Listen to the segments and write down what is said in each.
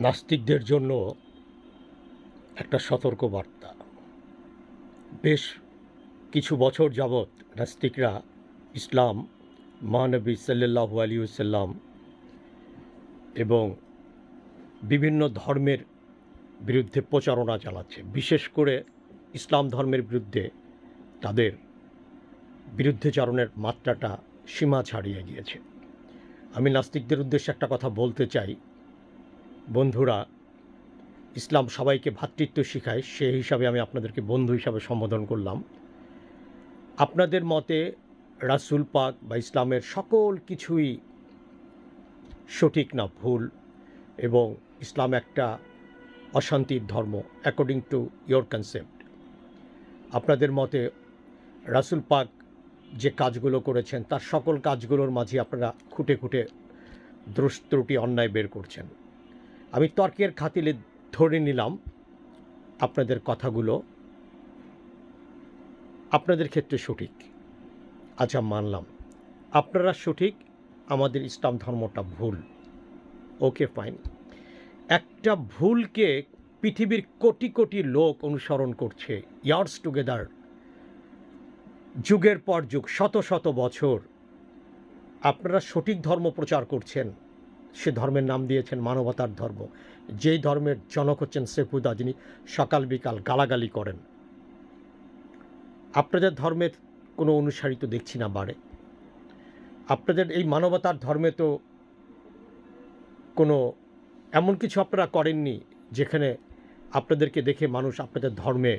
নাস্তিকদের জন্য একটা সতর্ক বার্তা বেশ কিছু বছর যাবৎ নাস্তিকরা ইসলাম, মহানবী সাল্লাহু আলিউসাল্লাম এবং বিভিন্ন ধর্মের বিরুদ্ধে প্রচারণা চালাচ্ছে। বিশেষ করে ইসলাম ধর্মের বিরুদ্ধে তাদের বিরুদ্ধচারণের মাত্রাটা সীমা ছাড়িয়ে গিয়েছে। আমি নাস্তিকদের উদ্দেশ্যে একটা কথা বলতে চাই। বন্ধুরা, ইসলাম সবাইকে ভ্রাতৃত্ব শেখায়, সে হিসাবে আমি আপনাদেরকে বন্ধু হিসাবে সম্বোধন করলাম। আপনাদের মতে রাসুল পাক বা ইসলামের সকল কিছুই সঠিক না ভুল এবং ইসলাম একটা অশান্তির ধর্ম অ্যাকর্ডিং টু ইয়োর কনসেপ্ট আপনাদের মতে রাসুল পাক যে কাজগুলো করেছেন, তার সকল কাজগুলোর মাঝে আপনারা খুঁটে খুঁটে দোষ ত্রুটি অন্যায় বের করছেন। আমি তর্কের খাতিলে ধরে নিলাম আপনাদের কথাগুলো। আপনাদের ক্ষেত্রে সঠিক। আচ্ছা মানলাম। আপনারা সঠিক, আমাদের ইসলাম ধর্মটা ভুল। Okay, fine. একটা ভুলকে পৃথিবীর কোটি কোটি লোক অনুসরণ করছে। Years together. যুগের পর যুগ, শত শত বছর। আপনারা সঠিক ধর্ম প্রচার করছেন। সে ধর্মের নাম দিয়েছেন মানবতার ধর্ম। যেই ধর্মের জনক হচ্ছেন সেফুদা যিনি সকাল বিকাল গালাগালি করেন। আপনাদের ধর্মের কোনো অনুসারী তো দেখছি না বাড়ে আপনাদের এই মানবতার ধর্মে তো কোনো এমন কিছু আপনারা করেননি যেখানে আপনাদেরকে দেখে মানুষ আপনাদের ধর্মে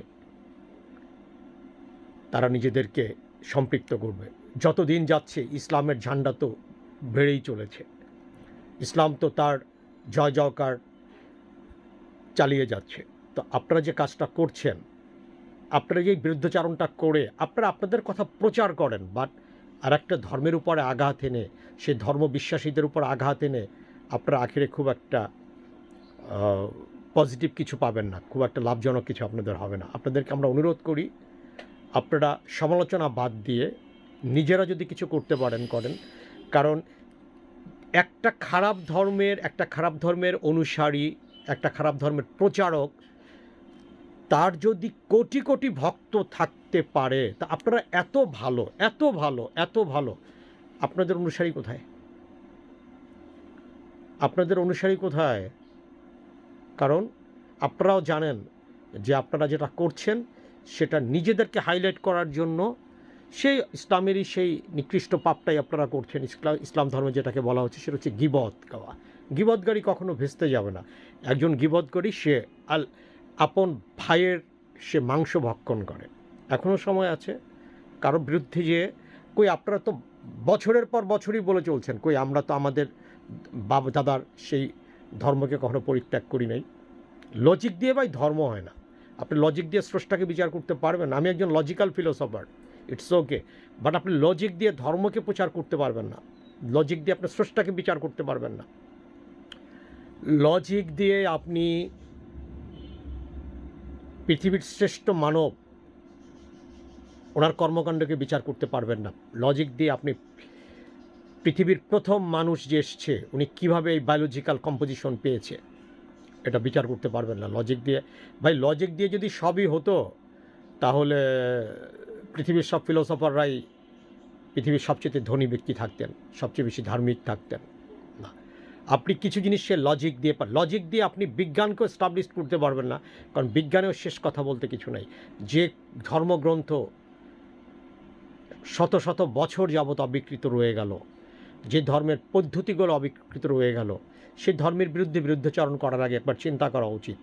তারা নিজেদেরকে সম্পৃক্ত করবে। যত দিন যাচ্ছে ইসলামের ঝান্ডা তো বেড়েই চলেছে। ইসলাম তো তার জয় জয়কার চালিয়ে যাচ্ছে। তো আপনারা যে কাজটা করছেন, আপনারা যে বিরুদ্ধচারণটা করে, আপনারা আপনাদের কথা প্রচার করেন বাট আর একটা ধর্মের উপরে আঘাত এনে, সে ধর্ম বিশ্বাসীদের উপর আঘাত এনে আপনারা আখিরে খুব একটা পজিটিভ কিছু পাবেন না, খুব একটা লাভজনক কিছু আপনাদের হবে না। আপনাদেরকে আমরা অনুরোধ করি, আপনারা সমালোচনা বাদ দিয়ে নিজেরা যদি কিছু করতে পারেন, করেন। কারণ একটা খারাপ ধর্মের, একটা খারাপ ধর্মের অনুসারী, একটা খারাপ ধর্মের প্রচারক, তার যদি কোটি কোটি ভক্ত থাকতে পারে, তা আপনারা এত ভালো এত ভালো এত ভালো। আপনাদের অনুসারী কোথায়? আপনাদের অনুসারী কোথায়? কারণ আপনারাও জানেন যে আপনারা যেটা করছেন, সেটা নিজেদেরকে হাইলাইট করার জন্য সেই ইসলামেরই সেই নিকৃষ্ট পাপটাই আপনারা করছেন। ইসলাম ইসলাম ধর্মে যেটাকে বলা হচ্ছে সেটা হচ্ছে গিবত গাওয়া। গিবতগাড়ি কখনো ভেস্তে যাবে না। একজন গিবতগাড়ি সে আল, আপন ভাইয়ের সে মাংস ভক্ষণ করে। এখনও সময় আছে। কারও বিরুদ্ধে যে, কই আপনারা তো বছরের পর বছরই বলে চলছেন, কই আমরা তো আমাদের বাবা দাদার সেই ধর্মকে কখনো পরিত্যাগ করি নাই। লজিক দিয়ে ভাই ধর্ম হয় না। আপনি লজিক দিয়ে স্রষ্টাকে বিচার করতে পারবেন। আমি একজন logical philosopher. It's okay but আপনি লজিক দিয়ে ধর্মকে প্রচার করতে পারবেন না। লজিক দিয়ে আপনি স্রষ্টাকে বিচার করতে পারবেন না। লজিক দিয়ে আপনি পৃথিবীর শ্রেষ্ঠ মানব, ওনার কর্মকাণ্ডকে বিচার করতে পারবেন না। লজিক দিয়ে আপনি পৃথিবীর প্রথম মানুষ যে এসছে, উনি কীভাবে এই বায়োলজিক্যাল কম্পোজিশন পেয়েছে, এটা বিচার করতে পারবেন না। লজিক দিয়ে ভাই লজিক দিয়ে যদি সবই হতো, তাহলে পৃথিবীর সব ফিলোসফাররাই পৃথিবীর সবচেয়ে ধনী ব্যক্তি থাকতেন, সবচেয়ে বেশি ধার্মিক থাকতেন। না। আপনি কিছু জিনিস সে লজিক দিয়ে লজিক দিয়ে আপনি বিজ্ঞানকে স্টাবলিশ করতে পারবেন না, কারণ বিজ্ঞানেও শেষ কথা বলতে কিছু নেই। যে ধর্মগ্রন্থ শত শত বছর যাবৎ অবিকৃত রয়ে গেল, যে ধর্মের পদ্ধতিগুলো অবিকৃত রয়ে গেল, সে ধর্মের বিরুদ্ধে বিরুদ্ধচারণ করার আগে একবার চিন্তা করা উচিত।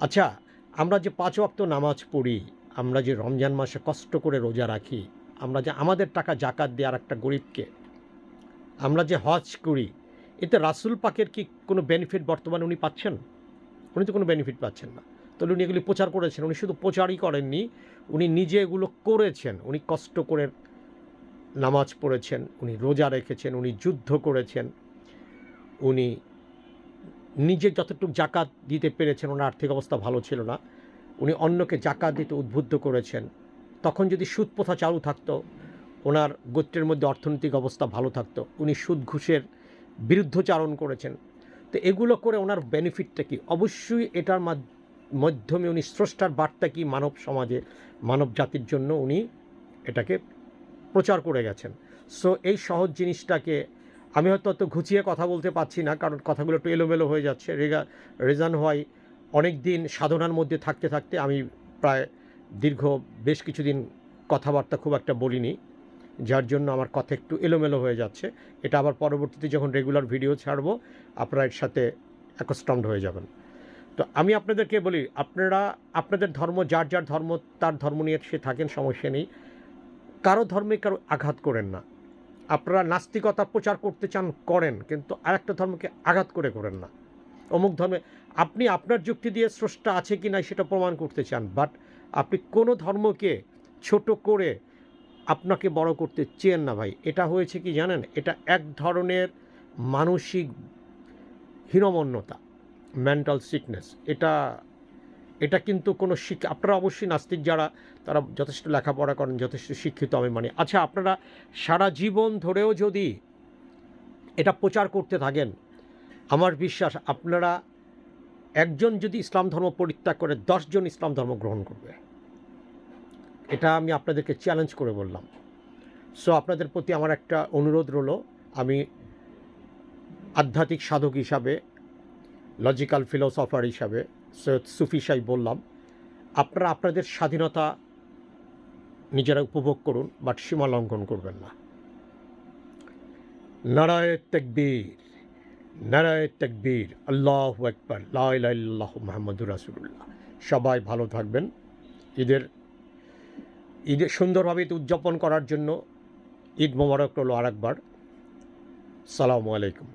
আচ্ছা আমরা যে পাঁচ ওয়াক্ত নামাজ পড়ি আমরা যে রমজান মাসে কষ্ট করে রোজা রাখি, আমরা যে আমাদের টাকা জাকাত দিয়ে আর একটা গরিবকে, আমরা যে হজ করি, এতে রাসুল পাকের কি কোনো বেনিফিট বর্তমানে উনি পাচ্ছেন? উনি তো কোনো বেনিফিট পাচ্ছেন না। তাহলে উনি এগুলি প্রচার করেছেন, উনি শুধু প্রচারই করেননি, উনি নিজে এগুলো করেছেন, উনি কষ্ট করে নামাজ পড়েছেন, উনি রোজা রেখেছেন, উনি যুদ্ধ করেছেন, উনি নিজে যতটুকু জাকাত দিতে পেরেছেন, ওনার আর্থিক অবস্থা ভালো ছিল না। উনি অন্যকে জাকাত দিতে উদ্বুদ্ধ করেছেন। তখন যদি সুদ প্রথা চালু থাকতো, ওনার গোত্রের মধ্যে অর্থনৈতিক অবস্থা ভালো থাকতো। উনি সুদ ঘুষের বিরুদ্ধচারণ করেছেন। তো এগুলো করে ওনার বেনিফিটটা কি? অবশ্যই এটার মাধ্যমে উনি স্রষ্টার বার্তা কি মানব সমাজে, মানব জাতির জন্য উনি এটাকে প্রচার করে গেছেন। সো এই সহজ জিনিসটাকে আমি হয়তো অত ঘুচিয়ে কথা বলতে পারছি না, কারণ কথাগুলো একটু এলোমেলো হয়ে যাচ্ছে। রেগা, রিজন হয় অনেক দিন সাধনার মধ্যে থাকতে থাকতে আমি প্রায় দীর্ঘ বেশ কিছুদিন কথাবার্তা খুব একটা বলিনি, যার জন্য আমার কথা একটু এলোমেলো হয়ে যাচ্ছে। এটা আবার পরবর্তীতে যখন রেগুলার ভিডিও ছাড়বো, আপনারা এর সাথে অ্যাকস্টমড হয়ে যাবেন। তো আমি আপনাদেরকে বলি, আপনারা, আপনাদের ধর্ম, যার যার ধর্ম, তার ধর্ম নিয়ে সে থাকেন, সমস্যা নেই। কারও ধর্মে কারও আঘাত করেন না। আপনারা নাস্তিকতা প্রচার করতে চান, করেন, কিন্তু আরেকটা ধর্মকে আঘাত করে করেন না। অমুক ধর্মে, আপনি আপনার যুক্তি দিয়ে স্রষ্টা আছে কি না সেটা প্রমাণ করতে চান বাট আপনি কোনো ধর্মকে ছোট করে আপনাকে বড় করতে চেন না ভাই। এটা হয়েছে কি জানেন? এটা এক ধরনের মানসিক হীনমন্যতা মেন্টাল সিকনেস এটা এটা কিন্তু কোনো শিক্ষা আপনারা অবশ্যই নাস্তিক যারা, তারা যথেষ্ট লেখাপড়া করেন, যথেষ্ট শিক্ষিত আমি মানি। আচ্ছা আপনারা সারা জীবন ধরেও যদি এটা প্রচার করতে থাকেন আমার বিশ্বাস আপনারা একজন যদি ইসলাম ধর্ম পরিত্যাগ করে, দশজন ইসলাম ধর্ম গ্রহণ করবে। এটা আমি আপনাদেরকে চ্যালেঞ্জ করে বললাম। সো আপনাদের প্রতি আমার একটা অনুরোধ রইল। আমি আধ্যাত্মিক সাধক হিসাবে লজিক্যাল ফিলোসফার হিসাবে, সৈয়দ সুফি সাই বললাম, আপনারা আপনাদের স্বাধীনতা নিজেরা উপভোগ করুন বাট সীমা লঙ্ঘন করবেন না। নারায় তেকবীর। নারায় তকবীর, আল্লাহ একবার লাহ মোহাম্মদুর রাসুল্লাহ সবাই ভালো থাকবেন। ঈদের ঈদের সুন্দরভাবে ঈদ উদযাপন করার জন্য ঈদ মোবারক রইল আরেকবার। সালামু আলাইকুম।